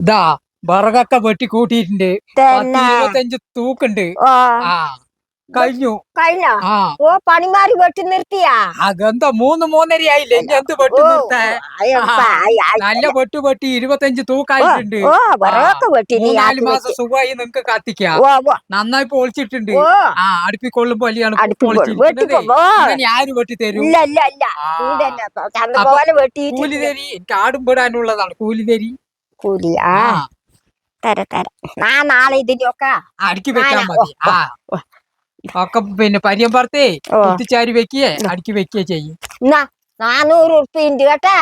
ഇതാ വിറകൊക്കെ വെട്ടി കൂട്ടിയിട്ടുണ്ട്. പത്ത് തന്നെ ഇരുപത്തഞ്ച് തൂക്കുണ്ട്. ഓ ആ കഴിഞ്ഞു. കഴിഞ്ഞോ? ആ. ഓ പണിമാരി വെട്ടി നിർത്തിയാ? അതെന്താ മൂന്ന് മൂന്നര ആയില്ലേ? ഇനി എന്ത് വെട്ടി ഓ നിർത്താ. നല്ല വെട്ടു വെട്ടി ഇരുപത്തഞ്ച് തൂക്കായിട്ടുണ്ട്. ഓ വിറകൊക്കെ വെട്ടി നീ മൂന്നാൽ ആക്കി മാസം വെച്ച്. സുഖമായി നിങ്ങക്ക് കത്തിക്കാം. ഓ ഓ. നന്നായി പൊളിച്ചിട്ടുണ്ട്. ഓ. ആ അടുപ്പിക്കൊള്ളുമ്പോ പോലെയാണ് ഞാൻ പൊളിച്ചിരിക്കുന്നത്. വെട്ടിക്കോ ഓ. അങ്ങനെ ആര് വെട്ടി തരും? ഇല്ല ഇല്ല ഇല്ല. ആ. കൂടന്നെ. ചന്ത പോലെ വെട്ടിയിട്ട് കൂലി തരി എനിക്ക് ആടും വിടാനുള്ളതാണ് കൂലി തരി കൂലി ആ. ആ. തര തര. നാ നാളെ ഇതിന്റെയൊക്കെ അടുക്കി വെക്കാൻ. മതി. ആ. ഒക്കെ പിന്നെ പരിയം പറത്തേ കുത്തിച്ചാരി വെക്കേ അടുക്കി വെക്കേ ചെയ്യും. എന്നാ നാനൂറ് ഉറുപ്പ ഉണ്ട് കേട്ടാ.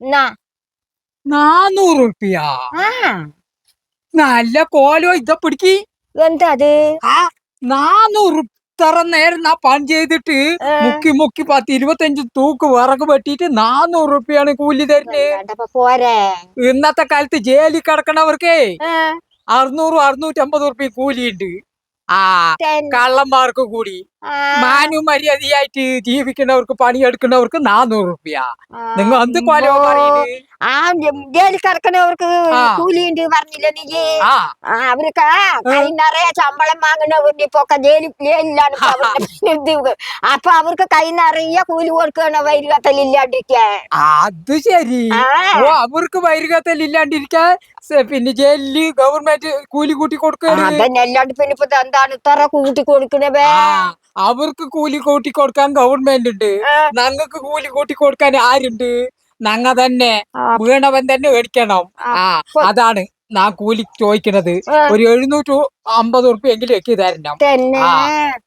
എന്നാ നാനൂറ് ആ. നല്ല കോലോ ഇത പിടിക്ക്. എന്താ അത്? നാനൂറ് ഇത്ര നേരം ആ പണി ചെയ്തിട്ട് മുക്കി മുക്കി പത്ത് ഇരുപത്തഞ്ച് തൂക്ക് വിറക് പറ്റിട്ട് നാനൂറ് റുപ്യാണ് കൂലി തരുന്നത് ഇന്നത്തെ കാലത്ത് ജയിലിൽ കിടക്കണവർക്കേ അറുന്നൂറ് അറുന്നൂറും അറുന്നൂറ്റമ്പത് റുപ്യ കൂലിയുണ്ട്. ആ കള്ളന്മാർക്ക് കൂടി. മാനു മര്യാദയായിട്ട് ജീവിക്കുന്നവർക്ക് പണിയെടുക്കുന്നവർക്ക് നാനൂറ് റുപ്യ നിങ്ങൾ എന്ത് അമ്പോ. ആ ജയിലിൽ. കൂലിയുണ്ട് പറഞ്ഞില്ല നീ? അവർക്ക് കൈനിറയെ ശമ്പളം വാങ്ങുന്നവരുടെ ഇപ്പൊ ഒക്കെ ജയിലിൽ ജയിലിലാണ്. അപ്പൊ അവർക്ക് കൈനിറയെ കൂലി കൊടുക്കണ വൈരുകത്തലില്ലാണ്ടിരിക്കാൻ. അത് ശരി. ഓ അവർക്ക് വൈരുകത്തൽ ഇല്ലാണ്ടിരിക്കാൻ പിന്നെ ജയിലിൽ ഗവൺമെന്റ് കൂലി കൂട്ടി കൊടുക്കുക അതന്നെ അല്ലാണ്ട് പിന്നെ ഇപ്പൊ എന്താണ് ഇത്ര കൂട്ടി കൊടുക്കണവേ അവർക്ക് കൂലി കൂട്ടി കൊടുക്കാൻ ഗവൺമെന്റ് ഉണ്ട്. ഞങ്ങൾക്ക് കൂലി കൂട്ടി കൊടുക്കാൻ ആരുണ്ട്? ഞങ്ങ തന്നെ. വീണവൻ തന്നെ മേടിക്കണം. ആ. അതാണ് ഞാൻ കൂലി ചോദിക്കണത്. ഒരു എഴുന്നൂറ്റി അമ്പത് ഉറുപ്പ്യ എങ്കിലും എക്കി തരണം.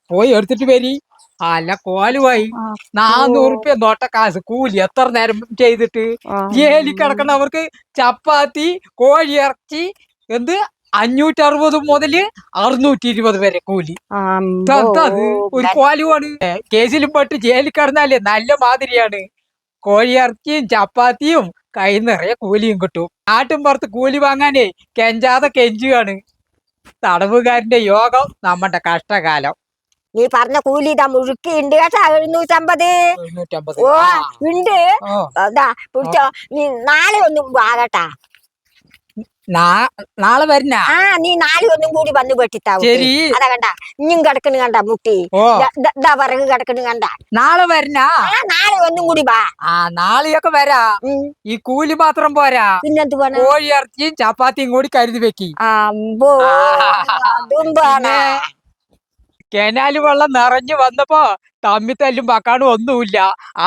പോയി എടുത്തിട്ട് വരി. അല്ല കോലുമായി ആ. നാനൂറ് ഉറുപ്പ്യ നോട്ട കാശ്. കൂലി എത്ര നേരം ചെയ്തിട്ട്? ജയിലിൽ കിടക്കണവർക്ക് ചപ്പാത്തി കോഴി ഇറച്ചി എന്ത്? അഞ്ഞൂറ്റി അറുപത് മുതൽ അറുന്നൂറ്റി ഇരുപത് വരെ കൂലി. അത്? ഒരു കോലുമാണ് കേസിലും പെട്ട് ജയിലിൽ കിടന്നാലേ നല്ല മാതിരിയാണ്. കോഴി ഇറച്ചിയും ചപ്പാത്തിയും കൈ നിറയെ കൂലിയും കിട്ടും. നാട്ടും പുറത്ത് കൂലി വാങ്ങാനേ കെഞ്ചാതെ കെഞ്ചുകയാണ് തടവുകാരന്റെ യോഗം നമ്മുടെ കഷ്ടകാലം. നീ പറഞ്ഞ കൂലി ഇതാ മുഴുക്കിണ്ട് കേട്ടാ എഴുന്നൂറ്റമ്പത്. ഓ ഉണ്ട്. അതാ പിടിച്ചോ നീ നാളെ ഒന്നും ആകട്ടാ നാളെ വരുന്ന ആ നീ നാളെ ഒന്നും കൂടി വന്ന് വെട്ടിത്താവും. അതാ കണ്ട ഇഞ്ഞും കിടക്കണ് കണ്ട മുട്ടി. ദാ വിറക് കിടക്കണ് കണ്ട. നാളെ വരുന്ന നാളെ ഒന്നും കൂടി വാ. ആ നാളെയൊക്കെ വരാ. ഈ കൂലി മാത്രം പോരാ. പിന്നെന്ത് കോഴി ഇറച്ചിയും ചപ്പാത്തിയും കൂടി കരുതി വെക്കി. അമ്പോ. അതും കനാല് വെള്ളം നിറഞ്ഞു വന്നപ്പോ തമ്മി തല്ലും പക്കാണും ഒന്നുമില്ല.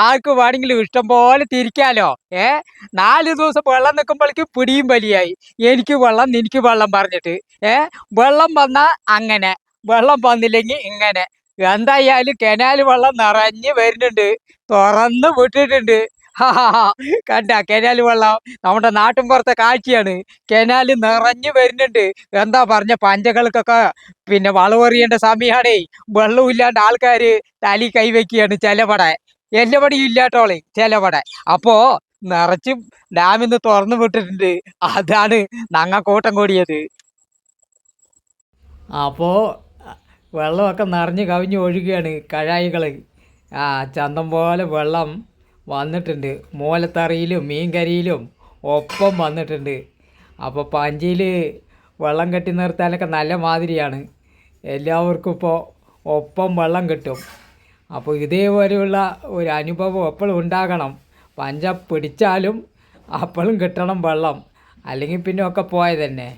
ആർക്ക് വേണമെങ്കിലും ഇഷ്ടം പോലെ തിരിക്കാലോ. ഏ? നാല് ദിവസം വെള്ളം നിൽക്കുമ്പോഴേക്കും പിടിയും വലിയായി. എനിക്ക് വെള്ളം നിനക്ക് വെള്ളം പറഞ്ഞിട്ട്. ഏ? വെള്ളം വന്നാൽ അങ്ങനെ. വെള്ളം വന്നില്ലെങ്കിൽ ഇങ്ങനെ. എന്തായാലും കനാല് വെള്ളം നിറഞ്ഞ് വരുന്നുണ്ട്. തുറന്ന് വിട്ടിട്ടുണ്ട്. കണ്ട കനാല് വെള്ളം. നമ്മുടെ നാട്ടിൻ പുറത്തെ കാഴ്ചയാണ്. കനാല് നിറഞ്ഞു വരുന്നുണ്ട്. എന്താ പറഞ്ഞ പഞ്ചകൾക്കൊക്കെ പിന്നെ വളവെറിയേണ്ട സമയമാണേ വെള്ളം ഇല്ലാണ്ട് ആൾക്കാര് തലി കൈവയ്ക്കുകയാണ് ചിലവടെ. എല്ലാവടെയും ഇല്ലാട്ടോളെ ചിലവടെ. അപ്പോ നിറച്ച് ഡാമിന്ന് തുറന്നു വിട്ടിട്ടുണ്ട്. അതാണ് നങ്ങ കൂട്ടം കൂടിയത്. അപ്പോ വെള്ളമൊക്കെ നിറഞ്ഞു കവിഞ്ഞ് ഒഴുകുകയാണ് കഴായികൾ ആ ചന്തം പോലെ വെള്ളം വന്നിട്ടുണ്ട്. മൂലത്തറിയിലും മീൻകരിയിലും ഒപ്പം വന്നിട്ടുണ്ട്. അപ്പോൾ പഞ്ചിയിൽ വെള്ളം കെട്ടി നിർത്താനൊക്കെ നല്ല മാതിരിയാണ്. എല്ലാവർക്കും ഇപ്പോൾ ഒപ്പം വെള്ളം കിട്ടും. അപ്പോൾ ഇതേപോലെയുള്ള ഒരു അനുഭവം എപ്പോഴും ഉണ്ടാകണം. പഞ്ച പിടിച്ചാലും അപ്പോഴും കിട്ടണം വെള്ളം. അല്ലെങ്കിൽ പിന്നെ ഒക്കെ പോയത് തന്നെ